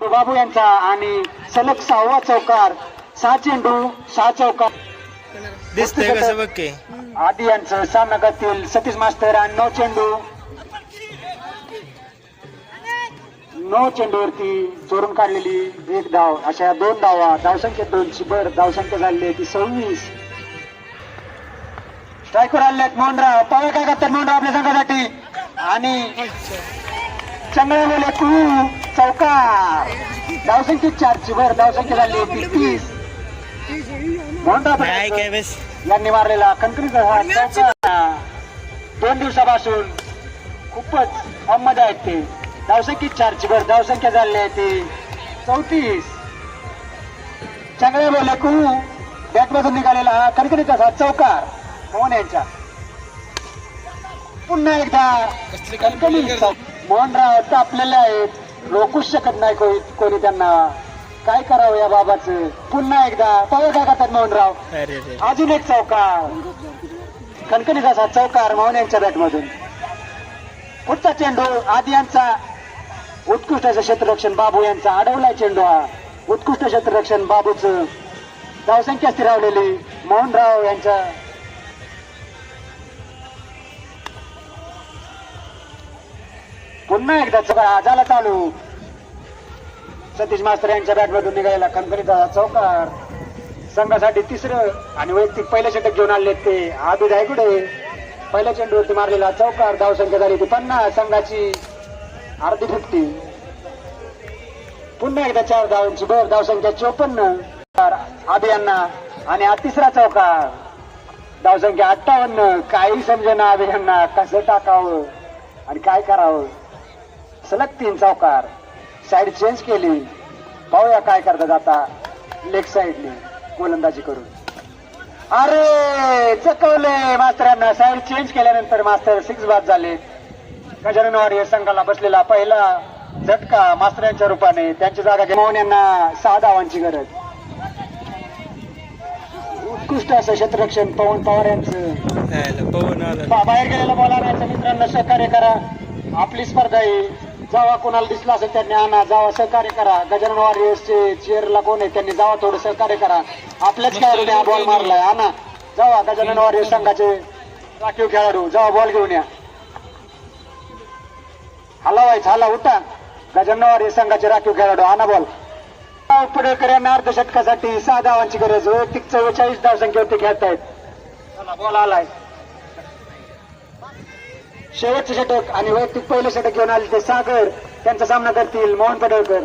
बाबू यांचा आणि सलग सहावा चौकार सहा चेंडू सहा चौकार. दिसतंय कसं बघ की. आधी यांचं सामना करतील सतीश मास्तर आणि नऊ चेंडू. नऊ चेंडूवरती चोरून काढलेली एक धाव अशा दोन धावा धावसंख्या दोनची बर धावसंख्या झालेली आहे ती सव्वीस. स्ट्राईकवर आलेत मोहनराव पवार काय करतात मोहनराव आपल्या संघासाठी? आणि चंगळे बोले तू चौकार धावसंख्या चारची वर धावसंख्या झाली होती तीस मोहनराव पटेल यांनी मारलेला कणकणीचा हा चौकार दोन दिवसापासून खूपच फॉर्ममध्ये आहेत ते. धावसंख्या चारची वर धावसंख्या झाली आहे ती. चौतीस. चांगले बोले कू. बॅटमधून निघालेला हा कणकणीचा हा चौकार मोहन यांच्या. पुन्हा एकदा कणकणी मोहनराव तापलेले आहेत. रोखूच शकत नाही कोणी कोणी त्यांना. काय करावं या बाबाचं? पुन्हा एकदा पवार काय करतात मोहनराव अजून एक चौकार. कणकणीचा असा चौकार मोहन यांच्या बॅटमधून. पुढचा चेंडू आधी यांचा. उत्कृष्ट क्षेत्ररक्षण बाबू यांचा. अडवलाय चेंडू हा. उत्कृष्ट क्षेत्ररक्षण बाबूचं. धावसंख्या स्थिरावलेली मोहनराव यांच्या पुन्हा एकदा चौकार झाला चालू. सतीश मास्तर यांच्या बॅटमधून निघालेला कणकणीचा चौकार. संघासाठी तिसरं आणि वैयक्तिक पहिलं षटक घेऊन आले ते आबिद कुठे पहिल्या चेंडूवरती मारलेला चौकार धावसंख्या झाली होती पन्नास संघाची अर्धी फिफ्टी. पुन्हा एकदा चार धावांची भर धावसंख्या चोपन्न. आबी यांना आणि हा तिसरा चौकार. धावसंख्या अठ्ठावन्न. काही समजेना आबी यांना कसं टाकावं आणि काय करावं? सलग तीन चौकार साईड चेंज केली. पाहूया काय करतात आता. लेग साईडने गोलंदाजी करून. अरे चकवले मास्तरांना. साईड चेंज केल्यानंतर मास्तर सिक्स बाद झाले. गजानन वारियर संघाला बसलेला पहिला झटका मास्तरांच्या रूपाने. त्यांची जागा मोहन यांना सहा धावांची गरज. उत्कृष्ट असं क्षेत्ररक्षण पवन पवार यांचं. पवन बाहेर गेलेला बॉल आणायचा मित्रांनो सहकार्य करा. आपली स्पर्धा आहे. जेव्हा कोणाला दिसला असेल त्यांनी आणा जावा सहकार्य करा. गजानन वॉरियर्सचे चेअरला कोण आहे त्यांनी जावा थोडं सहकार्य करा. आपल्याच खेळाडूने हा बॉल मारलाय आणा. जावा गजानन वॉरियर्स संघाचे राखीव खेळाडू. जावा बॉल घेऊन या. हलावायचं हला उठा. गजानन वॉरियर्स संघाचे राखीव खेळाडू आणा बॉल पुढेकर यांना अर्धशतकासाठी सहा धावांची गरज. वैयक्तिक चव्वेचाळीस धावसंख्येवरती खेळतायत. चला बॉल आलाय. शेवटचे षटक आणि वैयक्तिक पहिलं षटक घेऊन आले ते सागर त्यांचा सामना करतील मोहन पडळकर.